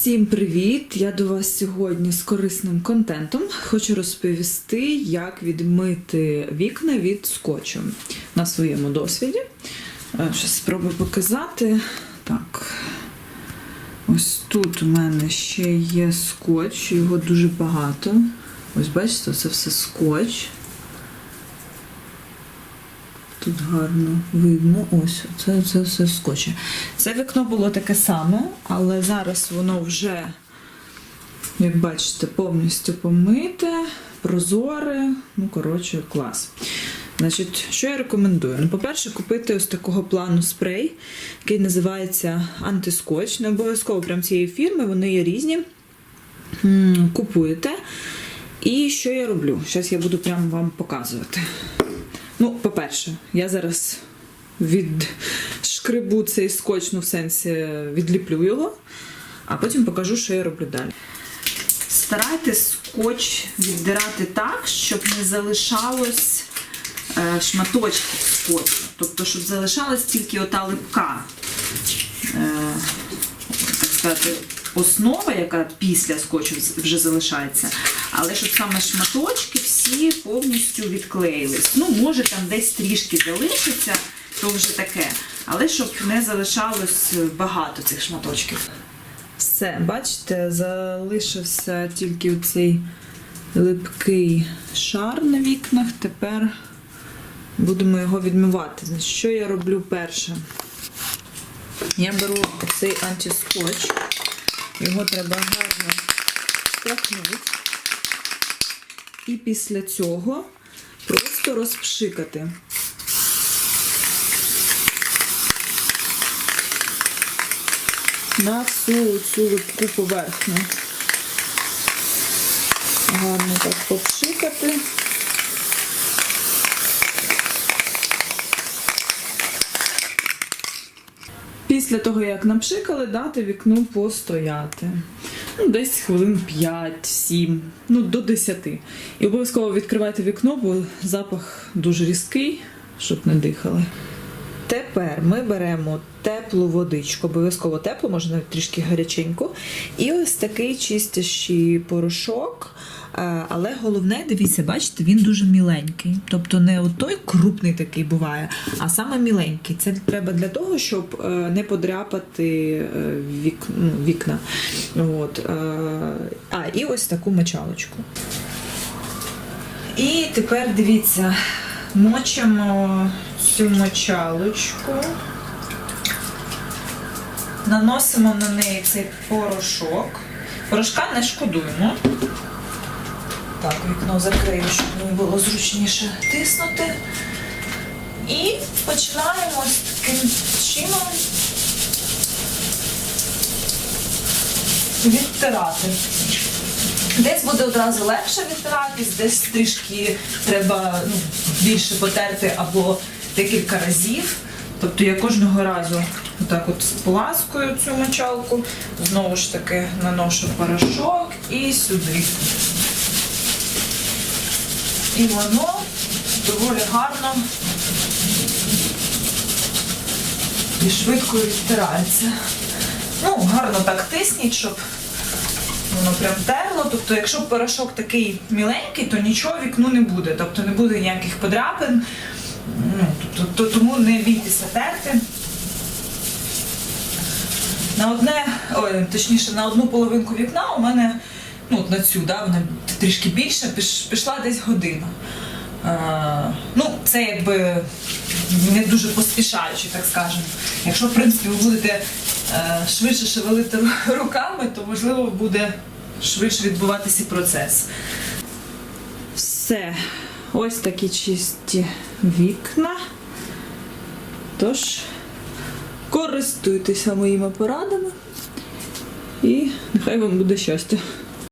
Всім привіт! Я до вас сьогодні з корисним контентом. Хочу розповісти, як відмити вікна від скотчу на своєму досвіді. Е, Щас спробую показати. Так. Ось тут у мене ще є скотч, його дуже багато. Ось бачите, це все скотч. Тут гарно видно. Ось, це, це все скотче. Це вікно було таке саме, але зараз воно вже, як бачите, повністю помите, прозоре. Ну, коротше, клас. Значить, що я рекомендую? Ну, по-перше, купити ось такого плану спрей, який називається антискотч. Не обов'язково прям цієї фірми, вони є різні. Купуєте. І що я роблю? Зараз я буду прямо вам показувати. Ну, по-перше, я зараз відшкребу цей скотч, ну в сенсі відліплю його, а потім покажу, що я роблю далі. Старайтесь скотч віддирати так, щоб не залишалось е, шматочків скотчу. Тобто, щоб залишалась тільки ота липка, е, так сказати, основа, яка після скотчу вже залишається. Але щоб саме шматочки всі повністю відклеїлись. Ну, може, там десь трішки залишиться, то вже таке. Але щоб не залишалось багато цих шматочків. Все, бачите, залишився тільки цей липкий шар на вікнах. Тепер будемо його відмивати. Що я роблю перше? Я беру цей антискотч, його треба гарно стряхнути. І після цього просто розпшикати. На всю цю липку поверхню. Гарно так попшикати. Після того, як напшикали, дати вікну постояти. Ну, десь хвилин 5-7, ну до 10. І обов'язково відкривайте вікно, бо запах дуже різкий, щоб не дихали. Тепер ми беремо теплу водичку, обов'язково теплу, може навіть трішки гаряченьку. І ось такий чистящий порошок. Е, Але головне, дивіться, бачите, він дуже міленький. Тобто не той крупний такий буває, а саме міленький. Це треба для того, щоб е, не подряпати е, вік, ну, вікна. От. А, і ось таку мочалочку. І тепер дивіться, мочимо цю мочалочку, наносимо на неї цей порошок. Порошка не шкодуємо. Так, вікно закрию, щоб мені було зручніше тиснути. І починаємо з таким чином відтирати. Десь буде одразу легше відтиратись, десь трішки треба ну, більше потерти або декілька разів. Тобто я кожного разу отак от споласкую цю мочалку, знову ж таки наношу порошок і сюди. І воно доволі гарно і швидко відтирається. Ну, гарно так тисніть, щоб воно прям терло. Тобто, якщо порошок такий міленький, то нічого вікну не буде. Тобто не буде ніяких подряпин. Ну, то- тому не бійтеся терти. На одне, ой, точніше, на одну половинку вікна у мене, ну, на цю, да, вона трішки більше, пішла десь година. Е, ну, це якби не дуже поспішаючи, так скажемо. Якщо, в принципі, ви будете е, швидше шевелити руками, то можливо буде швидше відбуватися процес. Все, ось такі чисті вікна. Тож, користуйтеся моїми порадами і нехай вам буде щастя.